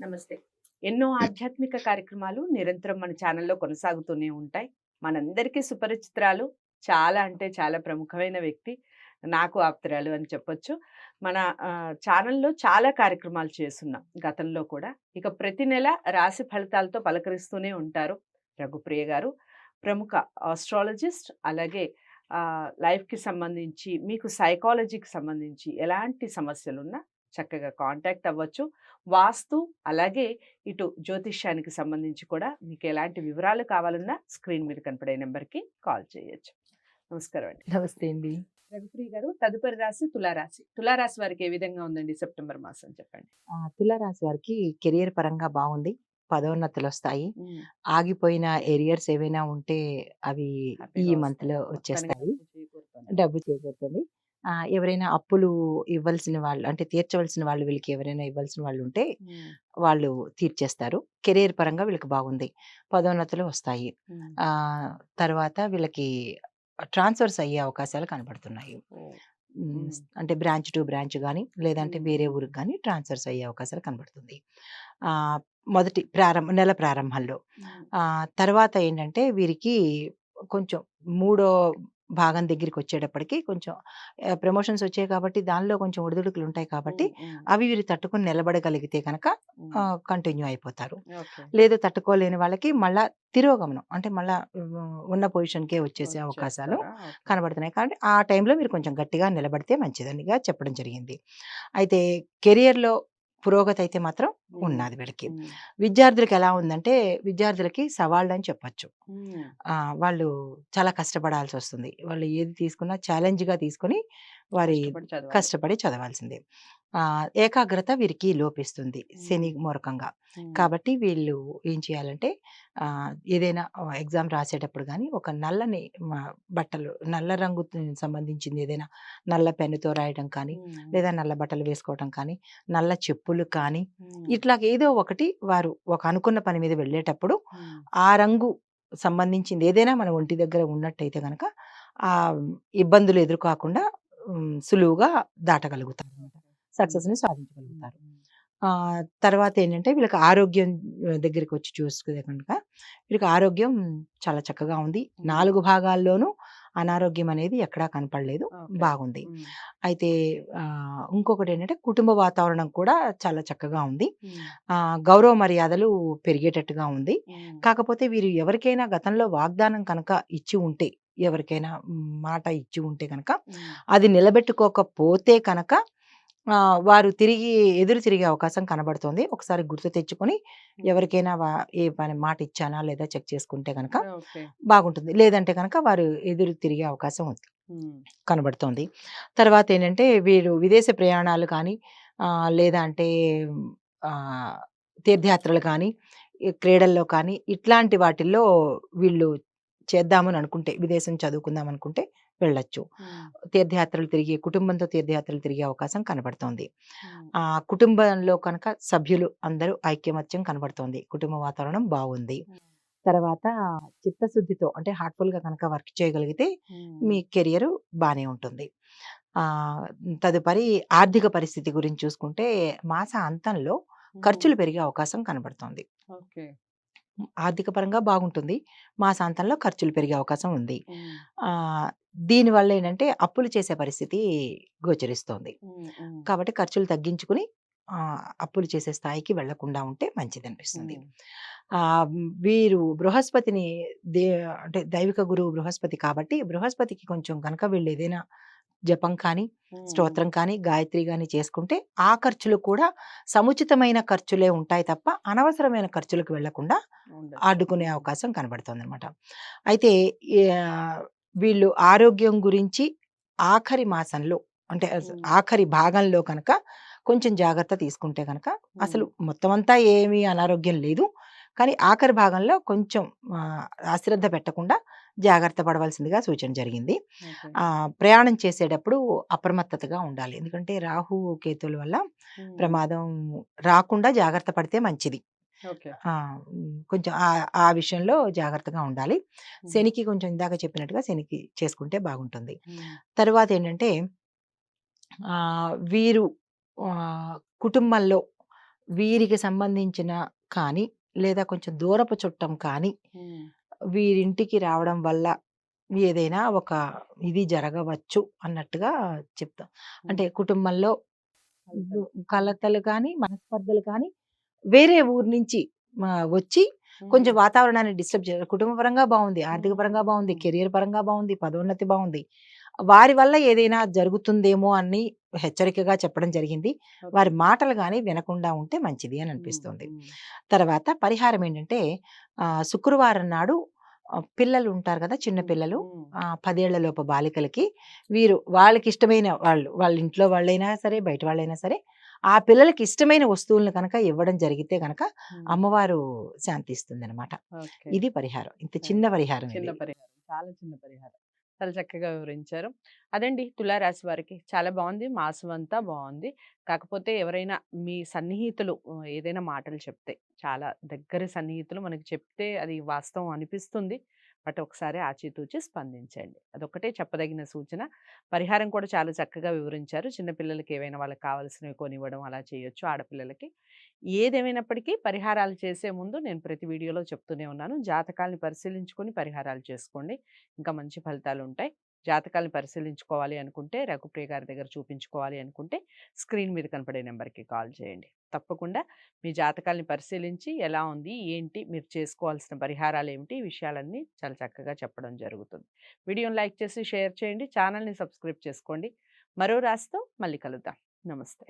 నమస్తే. ఎన్నో ఆధ్యాత్మిక కార్యక్రమాలు నిరంతరం మన ఛానల్లో కొనసాగుతూనే ఉంటాయి. మనందరికీ సుపరిచిత్రాలు చాలా అంటే చాలా ప్రముఖమైన వ్యక్తి నాకు ఆప్తురాలు అని చెప్పొచ్చు. మన ఛానల్లో చాలా కార్యక్రమాలు చేస్తున్నాం గతంలో కూడా. ఇక ప్రతి నెల రాశి ఫలితాలతో పలకరిస్తూనే ఉంటారు రఘుప్రియ గారు. ప్రముఖ ఆస్ట్రాలజిస్ట్ అలాగే లైఫ్కి సంబంధించి మీకు సైకాలజీకి సంబంధించి ఎలాంటి సమస్యలున్నా చక్కగా కాంటాక్ట్ అవ్వచ్చు. వాస్తు అలాగే ఇటు జ్యోతిష్యానికి సంబంధించి కూడా మీకు ఎలాంటి వివరాలు కావాలన్నా స్క్రీన్ మీద కనపడే నెంబర్కి కాల్ చేయొచ్చు. నమస్కారం అండి. నమస్తే అండి. రఘుప్రియ గారు తదుపరి రాశి తులారాశి. తులారాశి వారికి ఏ విధంగా ఉందండి సెప్టెంబర్ మాసం చెప్పండి? తులారాశి వారికి కెరియర్ పరంగా బాగుంది. పదోన్నతులు వస్తాయి. ఆగిపోయిన ఏరియర్స్ ఏవైనా ఉంటే అవి ఈ మంత్లో. వచ్చేస్తాయి. డబ్బు చేకూరుతుంది. ఆ, ఎవరైనా అప్పులు ఇవ్వాల్సిన వాళ్ళు అంటే తీర్చవలసిన వాళ్ళు వీళ్ళకి ఎవరైనా ఇవ్వాల్సిన వాళ్ళు ఉంటే వాళ్ళు తీర్చేస్తారు. కెరియర్ పరంగా వీళ్ళకి బాగుంది. పదోన్నతులు వస్తాయి. ఆ తర్వాత వీళ్ళకి ట్రాన్స్ఫర్స్ అయ్యే అవకాశాలు కనబడుతున్నాయి. ఓ, ఉమ్, మ్మ్. అంటే బ్రాంచ్ టు బ్రాంచ్ కానీ లేదంటే మ్మ్. వేరే ఊరికి కానీ ట్రాన్స్ఫర్స్ అయ్యే అవకాశాలు కనబడుతుంది. ఆ, మొదటి ప్రారంభ నెల ప్రారంభంలో. ఆ, తర్వాత ఏంటంటే వీరికి కొంచెం మూడో భాగం దగ్గరికి వచ్చేటప్పటికి కొంచెం ప్రమోషన్స్ వచ్చాయి కాబట్టి దానిలో కొంచెం ఒడిదుడుకులు ఉంటాయి కాబట్టి అవి వీరు తట్టుకుని నిలబడగలిగితే కనుక. కంటిన్యూ అయిపోతారు. లేదు తట్టుకోలేని వాళ్ళకి మళ్ళా తిరోగమనం అంటే మళ్ళా ఉన్న పొజిషన్కే వచ్చేసే అవకాశాలు. కనబడుతున్నాయి కాబట్టి ఆ టైంలో మీరు కొంచెం గట్టిగా నిలబడితే మంచిదనిగా చెప్పడం జరిగింది అయితే కెరియర్లో పురోగతి అయితే మాత్రం ఉన్నది వీళ్ళకి. విద్యార్థులకి ఎలా ఉందంటే విద్యార్థులకి సవాళ్ళు అని చెప్పచ్చు వాళ్ళు చాలా కష్టపడాల్సి వస్తుంది వాళ్ళు ఏది తీసుకున్నా ఛాలెంజ్గా తీసుకొని వారి కష్టపడి చదవాలి. కష్టపడి చదవాల్సిందే. ఆ, ఏకాగ్రత వీరికి లోపిస్తుంది శని మూరకంగా కాబట్టి వీళ్ళు ఏం చేయాలంటే ఏదైనా ఎగ్జామ్ రాసేటప్పుడు కానీ ఒక నల్లని బట్టలు నల్ల రంగు సంబంధించింది ఏదైనా నల్ల పెన్నుతో రాయడం కానీ లేదా నల్ల బట్టలు వేసుకోవడం కానీ నల్ల చెప్పులు కానీ ఇట్లా ఏదో ఒకటి వారు ఒక అనుకున్న పని మీద వెళ్ళేటప్పుడు ఆ రంగు సంబంధించింది ఏదైనా మన ఒంటి దగ్గర ఉన్నట్టయితే కనుక ఆ ఇబ్బందులు ఎదుర్కోకుండా సులువుగా దాటగలుగుతారు సక్సెస్ని సాధించగలుగుతారు. తర్వాత ఏంటంటే వీళ్ళకి ఆరోగ్యం దగ్గరికి వచ్చి చూసుకుంటే కనుక వీళ్ళకి ఆరోగ్యం చాలా చక్కగా ఉంది. నాలుగు భాగాల్లోనూ అనారోగ్యం అనేది ఎక్కడా కనపడలేదు. బాగుంది. అయితే ఇంకొకటి ఏంటంటే కుటుంబ వాతావరణం కూడా చాలా చక్కగా ఉంది. గౌరవ మర్యాదలు పెరిగేటట్టుగా ఉంది. కాకపోతే వీరు ఎవరికైనా గతంలో వాగ్దానం కనుక ఇచ్చి ఉంటే ఎవరికైనా మాట ఇచ్చి ఉంటే కనుక అది నిలబెట్టుకోకపోతే కనుక వారు తిరిగి ఎదురు తిరిగే అవకాశం కనబడుతుంది. ఒకసారి గుర్తు తెచ్చుకొని. ఎవరికైనా ఏ పని మాట ఇచ్చానా లేదా చెక్ చేసుకుంటే కనుక. బాగుంటుంది. లేదంటే కనుక వారు ఎదురు తిరిగే అవకాశం ఉంది. కనబడుతోంది. తర్వాత ఏంటంటే వీరు విదేశ ప్రయాణాలు కానీ లేదా అంటే తీర్థయాత్రలు కానీ క్రీడల్లో కానీ ఇట్లాంటి వాటిల్లో వీళ్ళు చేద్దామని అనుకుంటే విదేశం చదువుకుందాం అనుకుంటే వెళ్ళొచ్చు. తీర్థయాత్రలు తిరిగి కుటుంబంతో తీర్థయాత్రలు తిరిగే అవకాశం కనబడుతోంది. ఆ కుటుంబంలో కనుక సభ్యులు అందరూ ఐక్యమత్యం కనబడుతోంది. కుటుంబ వాతావరణం బాగుంది. తర్వాత చిత్తశుద్ధితో అంటే హార్ట్ఫుల్గా కనుక వర్క్ చేయగలిగితే మీ కెరియర్ బాగానే ఉంటుంది. ఆ తదుపరి ఆర్థిక పరిస్థితి గురించి చూసుకుంటే మాస అంతంలో ఖర్చులు పెరిగే అవకాశం కనబడుతోంది. ఓకే. ఆర్థిక పరంగా బాగుంటుంది మాసాంతంలో ఖర్చులు పెరిగే అవకాశం ఉంది. దీనివల్ల ఏంటంటే అప్పులు చేసే పరిస్థితి గోచరిస్తోంది. కాబట్టి ఖర్చులు తగ్గించుకుని అప్పులు చేసే స్థాయికి వెళ్ళకుండా ఉంటే మంచిది అనిపిస్తుంది వీరు బృహస్పతిని దే అంటే దైవిక గురువు బృహస్పతి కాబట్టి బృహస్పతికి కొంచెం కనుక వీళ్ళు ఏదైనా జపం కానీ స్తోత్రం కానీ గాయత్రి కానీ చేసుకుంటే ఆ ఖర్చులు కూడా సముచితమైన ఖర్చులే ఉంటాయి తప్ప అనవసరమైన ఖర్చులకు వెళ్ళకుండా. అడ్డుకునే అవకాశం కనబడుతుంది అనమాట అయితే వీళ్ళు ఆరోగ్యం గురించి ఆఖరి మాసంలో అంటే. ఆఖరి భాగంలో కనుక కొంచెం జాగ్రత్త తీసుకుంటే కనుక అసలు మొత్తం అంతా ఏమీ అనారోగ్యం లేదు కానీ ఆఖరి భాగంలో కొంచెం అశ్రద్ధ పెట్టకుండా జాగ్రత్త పడవలసిందిగా సూచన జరిగింది. ప్రయాణం చేసేటప్పుడు అప్రమత్తతగా ఉండాలి. ఎందుకంటే రాహు కేతుల వల్ల ప్రమాదం రాకుండా జాగ్రత్త పడితే మంచిది. కొంచెం ఆ ఆ విషయంలో జాగ్రత్తగా ఉండాలి. శనికి కొంచెం ఇందాక చెప్పినట్టుగా శనికి చేసుకుంటే బాగుంటుంది. తర్వాత ఏంటంటే వీరు కుటుంబంలో వీరికి సంబంధించిన కానీ, లేదా కొంచెం దూరపు చుట్టం కానీ. వీరింటికి రావడం వల్ల ఏదైనా ఒక ఇది జరగవచ్చు అన్నట్టుగా చెప్తాం. అంటే. కుటుంబంలో కలతలు. కానీ, మనస్పర్ధలు కానీ, వేరే ఊరు నుంచి ఆహ్, వచ్చి కొంచెం హ్మ్. వాతావరణాన్ని డిస్టర్బ్ చే కుటుంబ పరంగా బావుంది, ఆర్థిక పరంగా బావుంది, హ్మ్. కెరియర్ పరంగా బావుంది, పదోన్నతి బావుంది. వారి వల్ల ఏదైనా జరుగుతుందేమో అని హెచ్చరికగా చెప్పడం జరిగింది. వారి. మాటలు గాని వినకుండా ఉంటే మంచిది అని. అనిపిస్తుంది. తర్వాత పరిహారం ఏంటంటే శుక్రవారం నాడు పిల్లలు ఉంటారు కదా! చిన్న. పిల్లలు హ్మ్. ఆహ్, 10 ఏళ్ళ లోపు బాలికలకి వీరు వాళ్ళకి ఇష్టమైన వాళ్ళు, వాళ్ళ ఇంట్లో వాళ్ళైనా సరే, బయట వాళ్ళైనా సరే, ఆ పిల్లలకి ఇష్టమైన వస్తువులను కనుక ఇవ్వడం జరిగితే గనక హ్మ్. అమ్మవారు శాంతిస్తుందనమాట. ఓకే. ఇది పరిహారం. ఇంత! చిన్న. పరిహారం. చాలా చిన్న పరిహారం. చాలా చక్కగా వివరించారు. అదండి తులారాశి వారికి చాలా బాగుంది మాసం అంతా బాగుంది కాకపోతే ఎవరైనా మీ సన్నిహితులు ఏదైనా మాటలు చెప్తే, చాలా దగ్గర సన్నిహితులు మనకు చెప్తే అది వాస్తవం అనిపిస్తుంది. బట్ ఒకసారి ఆచితూచి స్పందించండి. అదొక్కటే చెప్పదగిన సూచన. పరిహారం కూడా చాలా చక్కగా వివరించారు. చిన్నపిల్లలకి ఏవైనా వాళ్ళకి కావాల్సినవి కొనివ్వడం అలా చేయొచ్చు ఆడపిల్లలకి. ఏదేమైనప్పటికీ పరిహారాలు చేసే ముందు నేను ప్రతి వీడియోలో చెప్తూనే ఉన్నాను. జాతకాలను పరిశీలించుకొని పరిహారాలు చేసుకోండి. ఇంకా మంచి ఫలితాలు ఉంటాయి జాతకాలను పరిశీలించుకోవాలి అనుకుంటే, రఘుప్రియ గారి దగ్గర చూపించుకోవాలి అనుకుంటే, స్క్రీన్ మీద కనపడే నెంబర్కి కాల్ చేయండి. తప్పకుండా మీ జాతకాలని పరిశీలించి ఎలా ఉంది, ఏంటి, మీరు చేసుకోవాల్సిన పరిహారాలేమిటి, ఈ విషయాలన్నీ చాలా చక్కగా చెప్పడం జరుగుతుంది. వీడియోని లైక్ చేసి, షేర్ చేయండి. ఛానల్‌ని సబ్స్క్రైబ్ చేసుకోండి. మరో రాశితో మళ్ళీ కలుద్దాం. నమస్తే.